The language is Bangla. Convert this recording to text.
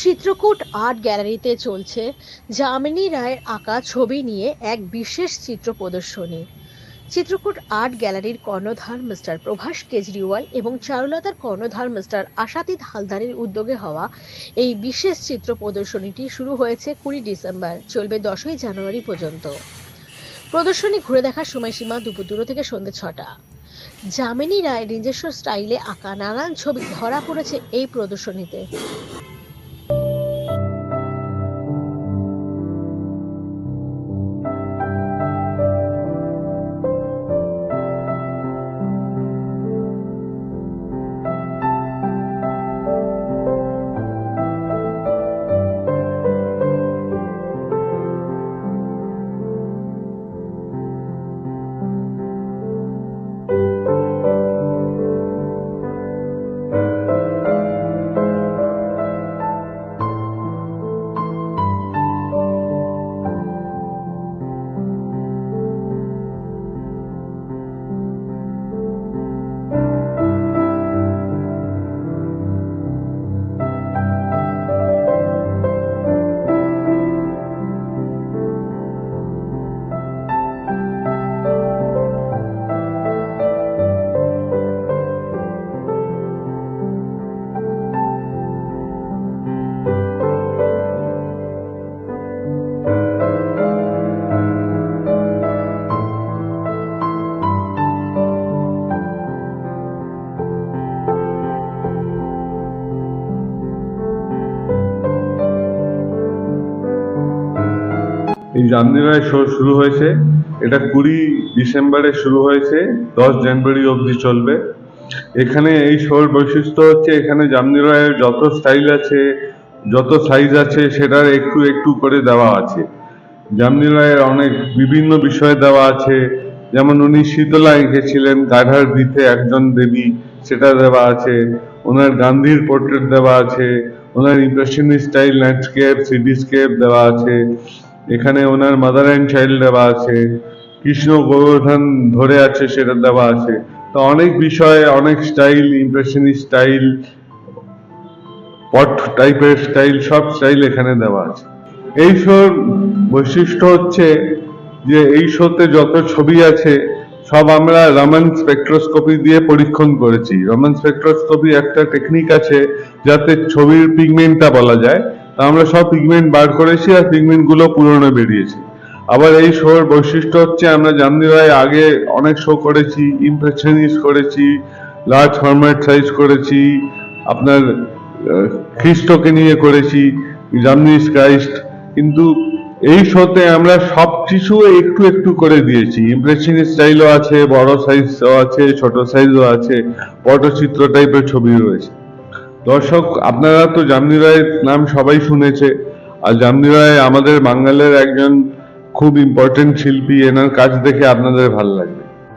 চিত্রকূট আর্ট গ্যালারিতে চলছে যামিনী রায়ের আঁকা ছবি নিয়ে এক বিশেষ চিত্র প্রদর্শনী। চিত্রকূট আর্ট গ্যালারির কর্ণধার মিস্টার প্রভাস কেজরিওয়াল এবং চারুলতার কর্ণধার মিস্টার আশাতীত হালদারের উদ্যোগে হওয়া এই বিশেষ চিত্র প্রদর্শনীটি শুরু হয়েছে কুড়ি ডিসেম্বর, চলবে দশই জানুয়ারি পর্যন্ত। প্রদর্শনী ঘুরে দেখার সময়সীমা দুপুর দুটো থেকে সন্ধ্যে ছটা। যামিনী রায় নিজস্ব স্টাইলে আঁকা নানান ছবি ধরা পড়েছে এই প্রদর্শনীতে। এই জামদিনায় শো শুরু হয়েছে। এটা কুড়ি ডিসেম্বরে শুরু হয়েছে। দশ জানুয়ারি অবধি চলবে। এখানে এই শোর বৈশিষ্ট্য হচ্ছে, এখানে জামনি রায়ের যত স্টাইল আছে, যত সাইজ আছে, সেটার একটু একটু করে দেওয়া আছে। জামনি রায়ের অনেক বিভিন্ন বিষয় দেওয়া আছে। যেমন উনি শীতলা এঁকেছিলেন, গাধার ভিতে একজন দেবী সেটা দেওয়া আছে। ওনার গান্ধীর পোর্ট্রেট দেওয়া আছে। ওনার ইমপ্রেশনিস্ট স্টাইল ল্যান্ডস্কেপ সিটিস্কেপ দেওয়া আছে। এখানে ওনার মাদার অ্যান্ড চাইল্ড দেওয়া আছে, কৃষ্ণ গোবর্ধন ধরে আছে সেটা দেওয়া আছে। তো অনেক বিষয়, অনেক স্টাইল ইমপ্রেশনিস্ট স্টাইল পট টাইপের স্টাইল সব স্টাইল এখানে দেওয়া আছে। এই শোর বৈশিষ্ট্য হচ্ছে যে এই শোতে যত ছবি আছে, সব আমরা রমন স্পেকট্রোস্কোপি দিয়ে পরীক্ষণ করেছি। রমন স্পেকট্রোস্কোপি একটা টেকনিক আছে যাতে ছবির পিগমেন্টটা বলা যায়। আমরা সব পিগমেন্ট বার করেছি আর পিগমেন্টগুলো পুরনো বেরিয়েছে। আবার এই শোর বৈশিষ্ট্য হচ্ছে আমরা জামনি রায় আগে অনেক শো করেছি ইমপ্রেশনিস্ট করেছি লার্জ ফরম্যাট সাইজ করেছি, আপনার খ্রিস্টকে নিয়ে করেছি, জামনিস ক্রাইস্ট। কিন্তু এই শোতে আমরা সব কিছু একটু একটু করে দিয়েছি। ইমপ্রেশনিস্ট স্টাইলও আছে, বড় সাইজও আছে, ছোট সাইজও আছে, পটচিত্র টাইপের ছবি রয়েছে। দর্শক, আপনারা তো জামনি রায়ের নাম সবাই শুনেছে। আর জামনি রায় আমাদের বাঙালের একজন খুব ইম্পর্টেন্ট শিল্পী, এনার কাজ দেখে আপনাদের ভালো লাগবে।